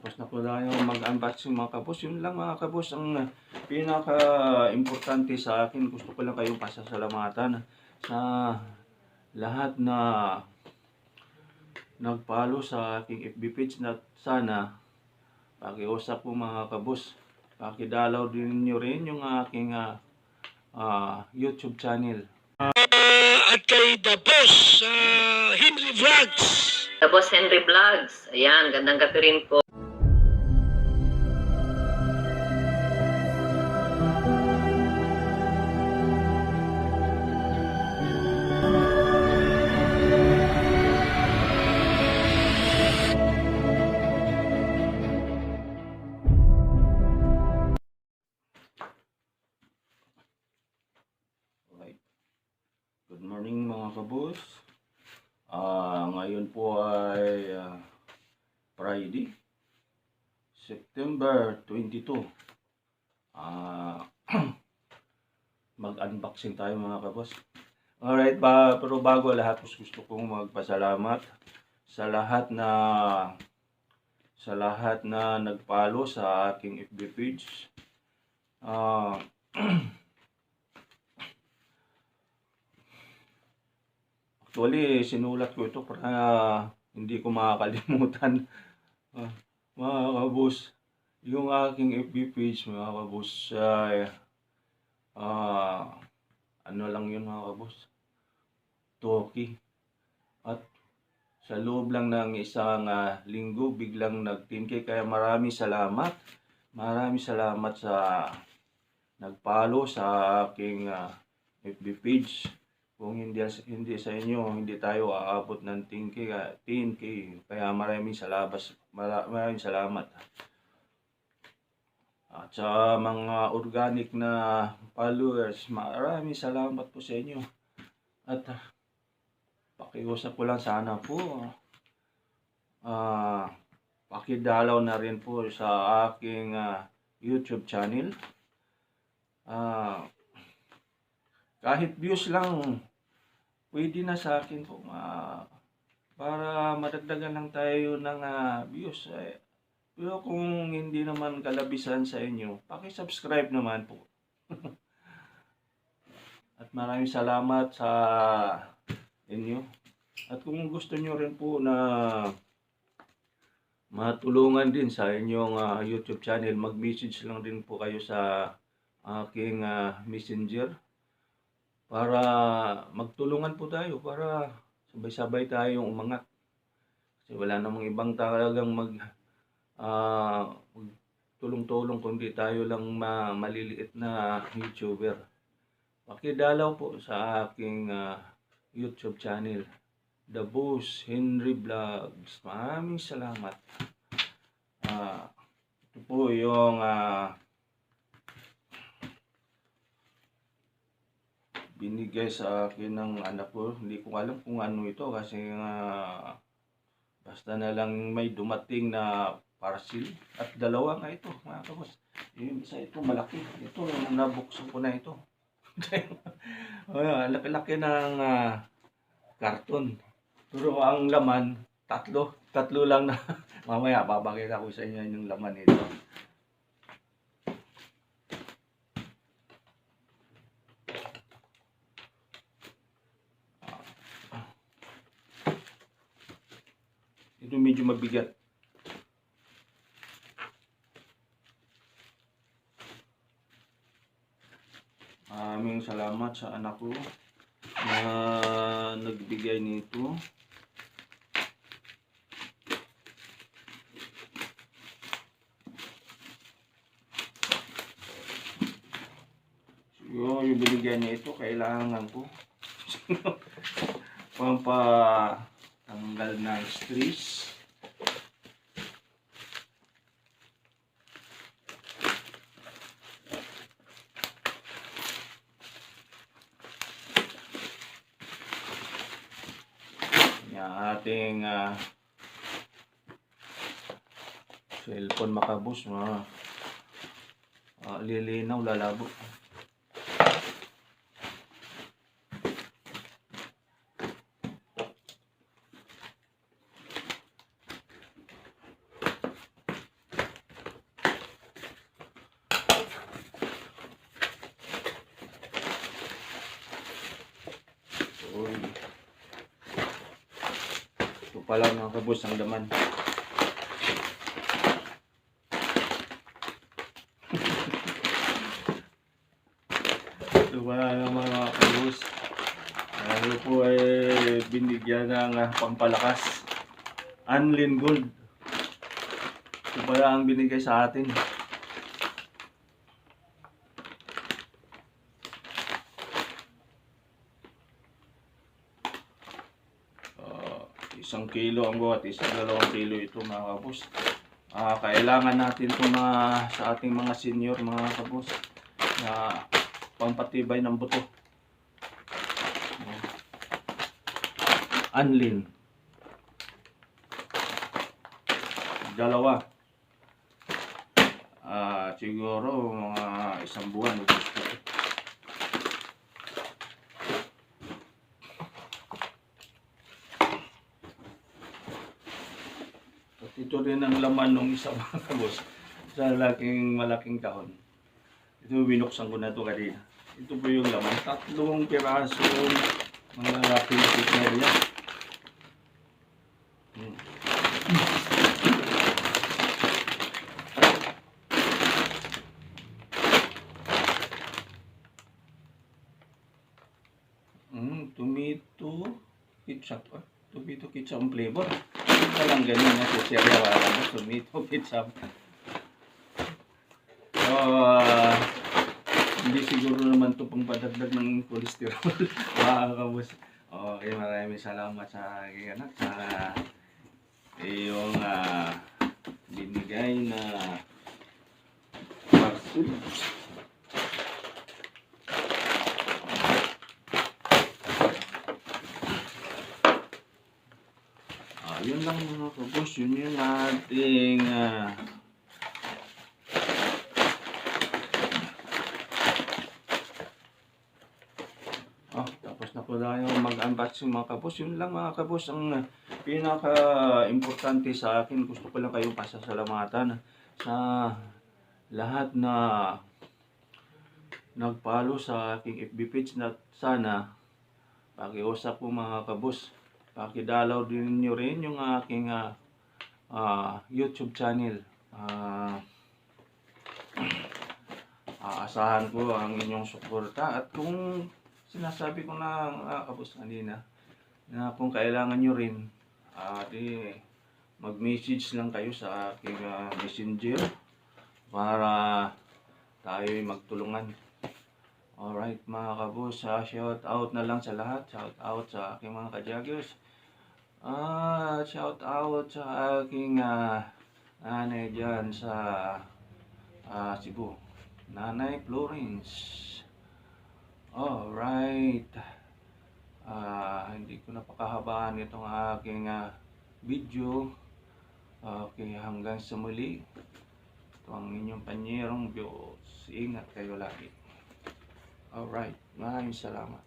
Tapos na po tayo mag-unboxing mga kabos. Yun lang mga kabos ang uh, pinaka-importante sa akin. Gusto ko lang kayong pasasalamatan sa lahat na nagpalo sa aking FB page na sana pakiusap po mga kabos. Pakidalaw din nyo rin yung aking ah, ah, YouTube channel. at kay The Boss uh, Henry Vlogs. The Boss Henry Vlogs. Ayan, gandang gabi rin po. Mga kabos. Ah, ngayon po ay ah, Friday, September 22. Ah, mag-unboxing tayo mga kabos. Alright, ba, pero bago lahat gusto kong magpasalamat sa lahat na sa lahat na nagpalo sa aking FB page. Ah, Actually, sinulat ko ito para hindi ko makakalimutan. Ah, mga kabus, yung aking FB page, mga kabus, ay ah, ano lang yun mga kabus, Toki. At sa loob lang ng isang ah, linggo, biglang nag-10k. Kaya maraming salamat. Maraming salamat sa nagpalo sa aking ah, FB page. Kung hindi hindi sa inyo, hindi tayo aabot ng 10k, ah, 10k. Kaya maraming mara- maraming salamat. At sa mga organic na followers, maraming salamat po sa inyo. At ah, pakiusap ko lang sana po, ah, pakidalaw na rin po sa aking ah, YouTube channel. Ah, kahit views lang, pwede na sa akin po. ma para madagdagan lang tayo ng ah, views. Eh, pero kung hindi naman kalabisan sa inyo, paki-subscribe naman po. At maraming salamat sa inyo. At kung gusto nyo rin po na matulungan din sa inyong ah, YouTube channel, mag-message lang din po kayo sa aking ah, messenger para magtulungan po tayo para sabay-sabay tayong umangat. Kasi wala namang ibang talagang mag ah, tulong-tulong kundi tayo lang ma maliliit na YouTuber. Pakidalaw po sa aking ah, YouTube channel, The Boss Henry Vlogs. Maraming salamat. Ah, ito po yung ah, binigay sa akin ng anak ko. Hindi ko alam kung ano ito kasi nga basta na lang may dumating na parcel at dalawa nga ito mga kabos. Yung isa ito malaki. Ito nabuksan ko na ito. Laki-laki ng ah, karton. Pero ang laman, tatlo. Tatlo lang na. Mamaya, babakita ko sa inyo yung laman nito. Ito medyo mabigat. Maraming salamat sa anak ko na nagbigay nito. Siguro yung binigay niya ito, kailangan ko. Pampa tanggal ng stress. Yung ating ah, cellphone makabus mga ah, lilinaw lalabo. Pala mga kabus ang laman. Naman mga kabus. Ano po ay binigyan ng ah, pampalakas. Anlin Gold. Ito pala ang binigay sa atin. Ah, isang kilo ang bawat isang dalawang kilo ito mga kabus. Ah, kailangan natin ito mga, sa ating mga senior mga kabus na pampatibay ng buto. Anlin. Dalawa. Ah, siguro mga isang buwan o gusto. At ito rin ang laman ng isang mga kabos sa laking malaking kahon. Ito binuksan ko na ito kanina. Ito po yung laman. Tatlong piraso mga plastic na yan. Hmm. Mm, tomato ketchup. Ah, tomato ketchup ang flavor. Ito lang ganyan na sa Sierra Wala tomato ketchup. So, ah, hindi siguro naman ito pang padagdag ng cholesterol. Mga kabus. Okay, maraming salamat sa aking anak sa iyong ah, binigay na parcel. Ah, yun lang mga kabus, yun yung ating ah, Ah, tapos na po tayo mag-unboxing mga kabos. Yun lang mga kabos ang uh, pinaka-importante sa akin. Gusto ko lang kayong pasasalamatan sa lahat na nagpalo sa aking FB page na sana pakiusap po mga kabos. Pakidalaw din nyo rin yung aking ah, ah, YouTube channel. Ah, aasahan ko ang inyong suporta at kung sinasabi ko na uh, kapos kanina na kung kailangan nyo rin ah di mag-message lang kayo sa aking ah, messenger para tayo magtulungan alright mga kabos ah, shout out na lang sa lahat shout out sa aking mga kajagyos ah shout out sa aking ah, nanay dyan sa ah, Cebu Nanay Florence Alright. Ah, hindi ko napakahabaan itong aking ah, video. Okay, hanggang sa muli. Ito ang inyong panyerong Diyos. Ingat kayo lagi. Alright. Maraming salamat.